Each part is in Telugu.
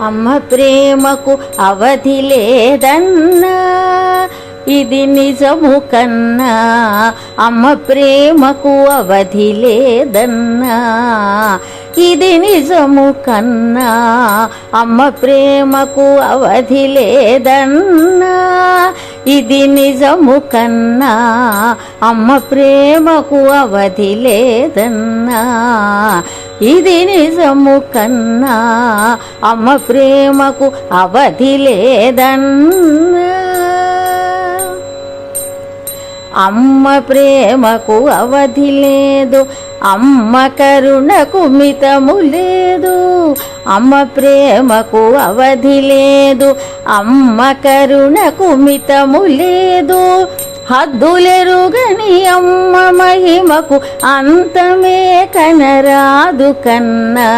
అమ్మ ప్రేమకు అవధి లేదన్నా. ఇది నిజము కన్నా. అమ్మ ప్రేమకు అవధి లేదన్నా. ఇది నిజము కన్నా. అమ్మ ప్రేమకు అవధి లేదన్నా. ఇది నిజము కన్నా. అమ్మ ప్రేమకు అవధి లేదన్నా. ఇది నిజము కన్నా అమ్మ ప్రేమకు అవధి లేదన్నా. అమ్మ ప్రేమకు అవధి లేదు అమ్మ కరుణకు మితము లేదు అమ్మ ప్రేమకు అవధి లేదు అమ్మ కరుణకు మితము లేదు. హద్దులెరుగని అమ్మ మహిమకు అంతమే కనరాదు కన్నా.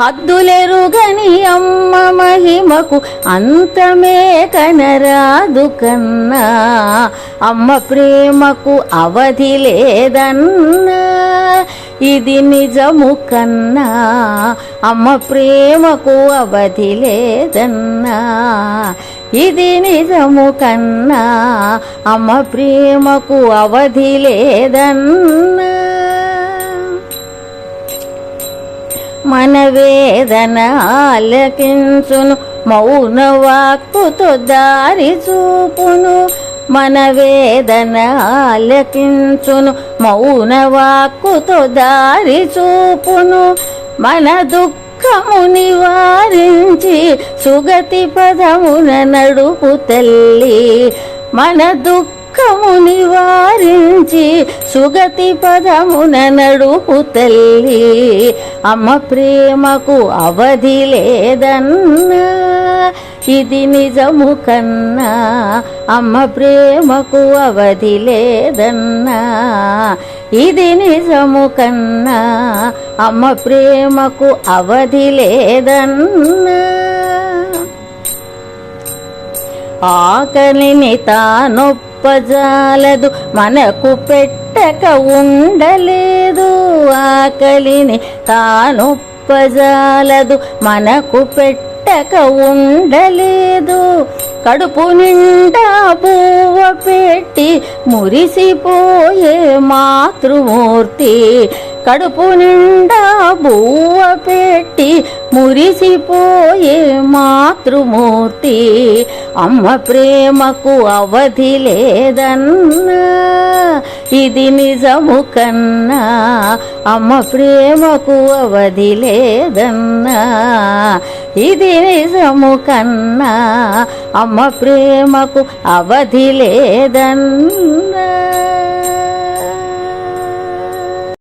హద్దులెరుగని అమ్మ మహిమకు అంతమే కనరాదు కన్నా. అమ్మ ప్రేమకు అవధి లేదన్నా ఇది నిజము కన్నా. అమ్మ ప్రేమకు అవధి లేదన్నా. ఇది నిజము కన్నా అమ్మ ప్రేమకు అవధి లేదన్నా. మన వేదన ఆలకించును మౌన వాక్కుతో దారి చూపును. మన వేదన ఆలకించును మౌన వాక్కుతో దారి చూపును. మన దుఃఖము నివారించి సుగతి పదమున నడుపు తల్లి. మన దుఃఖము నివారించి సుగతి పదమున నడుపు తల్లి. అమ్మ ప్రేమకు అవధి లేదన్నా ఇది నిజము కన్నా. అమ్మ ప్రేమకు అవధి లేదన్నా ఇది నిజము కన్నా అమ్మ ప్రేమకు అవధి లేదన్నా. ఆకలిని తానొప్పజాలదు మనకు పెట్టక ఉండలేదు. ఆకలిని తానొప్పజాలదు మనకు పెట్టక ఉండలేదు. కడుపు నిండా పెట్టి మురిసిపోయే మాతృమూర్తి. కడుపు నిండా బువ్వ పెట్టి మురిసిపోయే మాతృమూర్తి. అమ్మ ప్రేమకు అవధి లేదన్నా ఇది నిజము కన్నా. అమ్మ ప్రేమకు అవధి లేదన్నా ఇది నిజము కన్నా అమ్మ ప్రేమకు అవధి లేదన్నా.